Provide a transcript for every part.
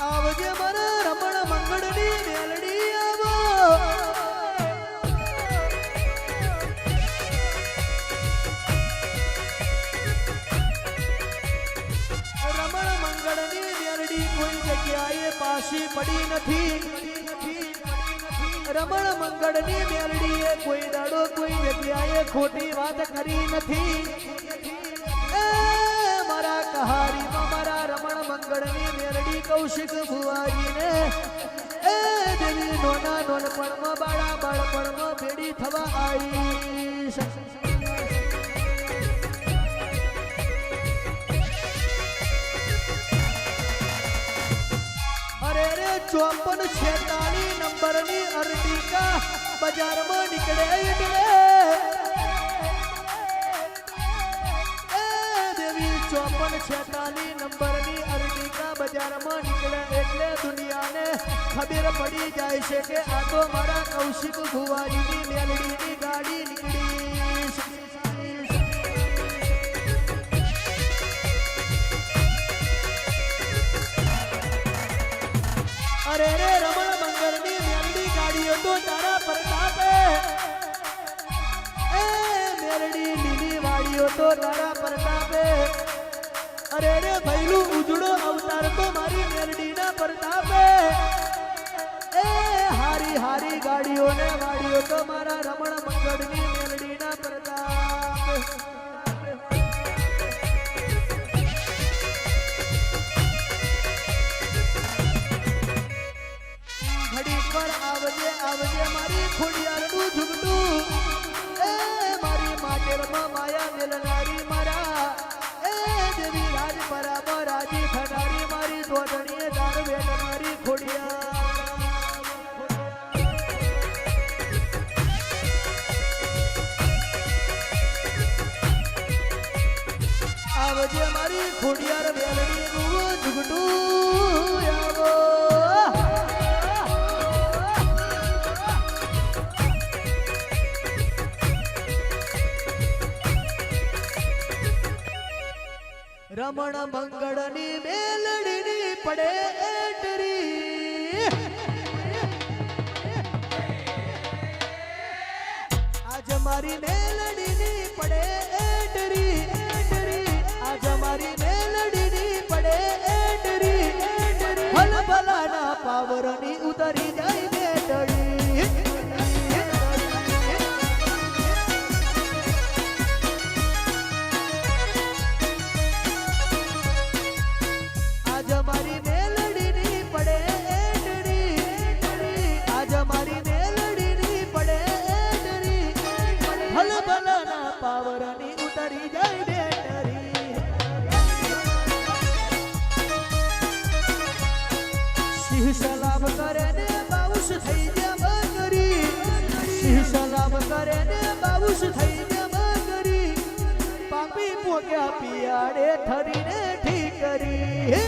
આવજે મારા રમણ મંગળની મેલડી આવો રમણ મંગળની મેલડી કોઈ જગ્યાએ પાછી પડી નથી રમણ મંગળની મેલડીએ કોઈ દાડો કોઈ જગ્યાએ ખોટી વાત કરી નથી એ મારા કહારીમાં મારા રમણ મંગળની મેલડી કૌશિક ભુવાજીને એ દેવી નોના નોનપણમાં બાળા બાળપણમાં ભેડી થવા આવી ચોપન છેતાલી નંબરની અર્ટિકા બજારમાં નીકળે એટલે બજારમાં નીકળે એટલે દુનિયાને ખબર પડી જાય છે કે આ તો મારા કૌશિક ભુવાજીની મેલડીની ગાડી નીકળી. અરે રે રમણ મંગળની મેલડી ગાડીઓ તો તારા પ્રતાપે. એ મેલડી લીલી વાડીઓ તો તારા પ્રતાપે. અરે મેલડીના પ્રતાપે. એ હારી હારી ગાડીઓ ને વાડીઓ તો મારા રમણ મંગળની મેલડીના પ્રતાપે. પર આવજે આવજે મારી ખોડિયારનું ઝુગડું એ મારી માટેરમાં માયા મેલનારી મારા આવજે મારી ખોડિયાર મેલડી નું રમણ મંગળની મેલડીની પડે એટરી. આજ મારી મેલડીની પડે i don't Boroni. પોગ્યા પિયાડે થરીને ઠી કરી.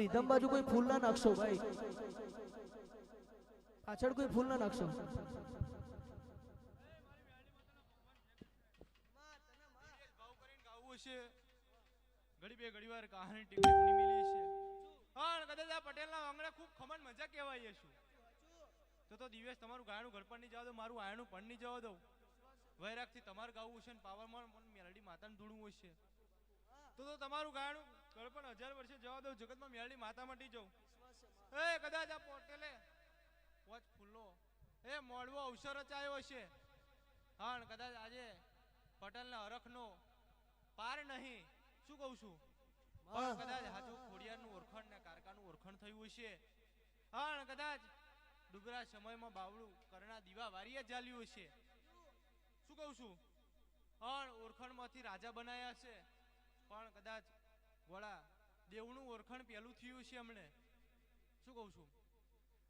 રીધમ બાજુ કોઈ ફૂલ ના નાખશો ભાઈ. પાછળ કોઈ ફૂલ ના નાખશો. ઘડી બે ઘડી વાર કહાની ટીકી ઊની મિલી છે. હા કદાચ આ પટેલના વાંગડા ખૂબ ખમણ મજા કહેવાય છે તો તો દિવ્યેશ, તમારું ગાયનું ઘડપણ નહીં જવા દો, મારું આયણું પણ નહીં જવા દઉં વૈરાગથી તમારે ગાવું હશે ને પાવરમાં પણ મેલડી માતાને ધૂળવું હશે તો તો તમારું ગાયનું ઘડપણ હજાર વર્ષે જવા દઉં જગતમાં મેલડી માતા મટી જવું એ, કદાચ આ પોટેલે વોચ ફૂલ્લો એ મોડવો અવસર આવ્યો હશે. હા કદાચ આજે પટેલના હરખનો પાર નહીં. શું કહું છું? કદાચ હાજુ ખોડિયારનું ઓળખણ ને કારકાનું ઓળખણ થયું હશે. હા કદાચ ડુગરા સમયમાં બાવળું કરના દીવા વારીએ ચાલ્યું છે શું કહું છું? હણ ઓળખણમાંથી રાજા બનાયા છે. પણ કદાચ વળા દેવનું ઓળખણ પહેલું થયું છે હમણે શું કહું છું?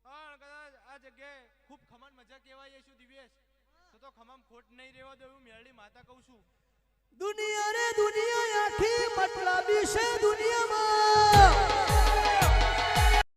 હા કદાચ આ જગ્યાએ ખૂબ ખમણ મજા કહેવાય છું દિવ્યેશ. તો તો ખમામ ખોટ નહીં રહેવા દઉં એવું મેરડી માતા કહું છું. દુનિયા રે દુનિયા આખી બટલાવી છે દુનિયામાં.